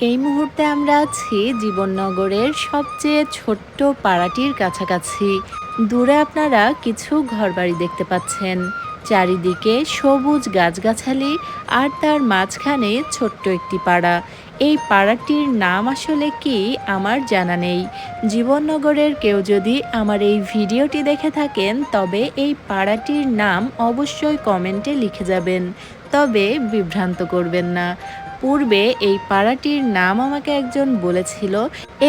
এই মুহূর্তে আমরা আছি জীবননগরের সবচেয়ে ছোট্ট পাড়াটির কাছাকাছি। দূরে আপনারা কিছু ঘরবাড়ি দেখতে পাচ্ছেন। চারিদিকে সবুজ গাছগাছালি আর তার মাঝখানে ছোট্ট একটি পাড়া। এই পাড়াটির নাম আসলে কি আমার জানা নেই। জীবননগরের কেউ যদি আমার এই ভিডিওটি দেখে থাকেন, তবে এই পাড়াটির নাম অবশ্যই কমেন্টে লিখে যাবেন। তবে বিভ্রান্ত করবেন না। পূর্বে এই পাড়াটির নাম আমাকে একজন বলেছিল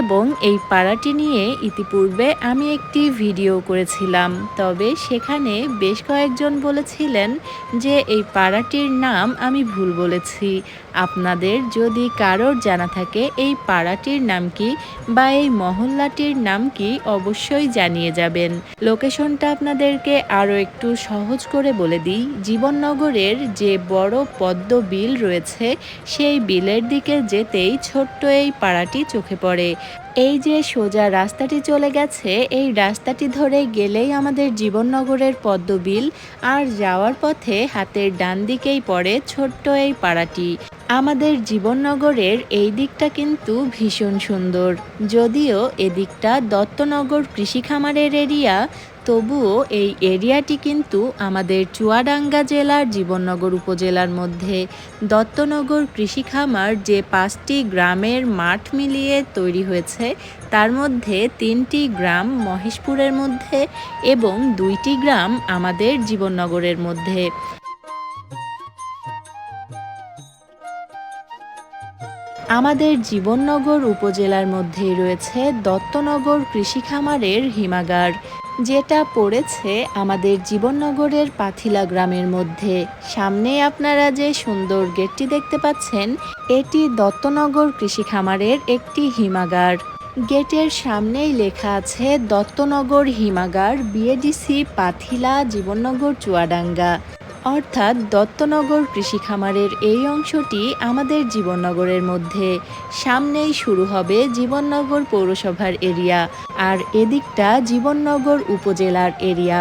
এবং এই পাড়াটি নিয়ে ইতিপূর্বে আমি একটি ভিডিও করেছিলাম। তবে সেখানে বেশ কয়েকজন বলেছিলেন যে এই পাড়াটির নাম আমি ভুল বলেছি। আপনাদের যদি কারোর জানা থাকে এই পাড়াটির নাম কি বা এই মহল্লাটির নাম কি, অবশ্যই জানিয়ে যাবেন। লোকেশনটা আপনাদেরকে আরও একটু সহজ করে বলে দিই। জীবননগরের যে বড় পদ্ম বিল রয়েছে সেই বিলের দিকে যেতেই ছোট্ট এই পাড়াটি চোখে পড়ে। এই যে সোজা রাস্তাটি চলে গেছে, এই রাস্তাটি ধরে গেলেই আমাদের জীবননগরের পদ্মবিল আর যাওয়ার পথে হাতের ডান দিকেই পড়ে ছোট্ট এই পাড়াটি। আমাদের জীবননগরের এই দিকটা কিন্তু ভীষণ সুন্দর। যদিও এদিকটা দত্তনগর কৃষি খামারের এরিয়া তবুও এই এরিয়াটি কিন্তু আমাদের চুয়াডাঙ্গা জেলার জীবননগর উপজেলার মধ্যে। দত্তনগর কৃষি খামার যে পাঁচটি গ্রামের মাঠ মিলিয়ে তৈরি হয়েছে, তার মধ্যে তিনটি গ্রাম মহেশপুরের মধ্যে এবং দুইটি গ্রাম আমাদের জীবননগরের মধ্যে। আমাদের জীবননগর উপজেলার মধ্যেই রয়েছে দত্তনগর কৃষি খামারের হিমাগার। যেটা পড়েছে আমাদের জীবননগরের পাথিলা গ্রামের মধ্যে। সামনে আপনারা যে সুন্দর গেটটি দেখতে পাচ্ছেন, এটি দত্তনগর কৃষি খামারের একটি হিমাগার। গেটের সামনেই লেখা আছে, দত্তনগর হিমাগার, বিএডিসি পাথিলা, জীবননগর, চুয়াডাঙ্গা। অর্থাৎ দত্তনগর কৃষি খামারের এই অংশটি আমাদের জীবননগরের মধ্যে। সামনেই শুরু হবে জীবননগর পৌরসভার এরিয়া আর এদিকটা জীবননগর উপজেলার এরিয়া।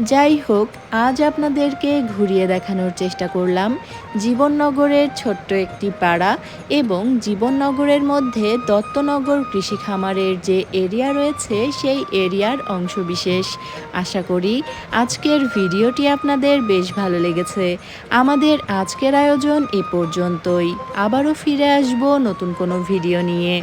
যাই হোক, আজ আপনাদেরকে ঘুরিয়ে দেখানোর চেষ্টা করলাম জীবননগরের ছোট্ট একটি পাড়া এবং জীবননগরের মধ্যে দত্তনগর কৃষি খামারের যে এরিয়া রয়েছে, সেই এরিয়ার অংশবিশেষ। আশা করি আজকের ভিডিওটি আপনাদের বেশ ভালো লেগেছে। আমাদের আজকের আয়োজন এ পর্যন্তই। আবারও ফিরে আসব নতুন কোনো ভিডিও নিয়ে।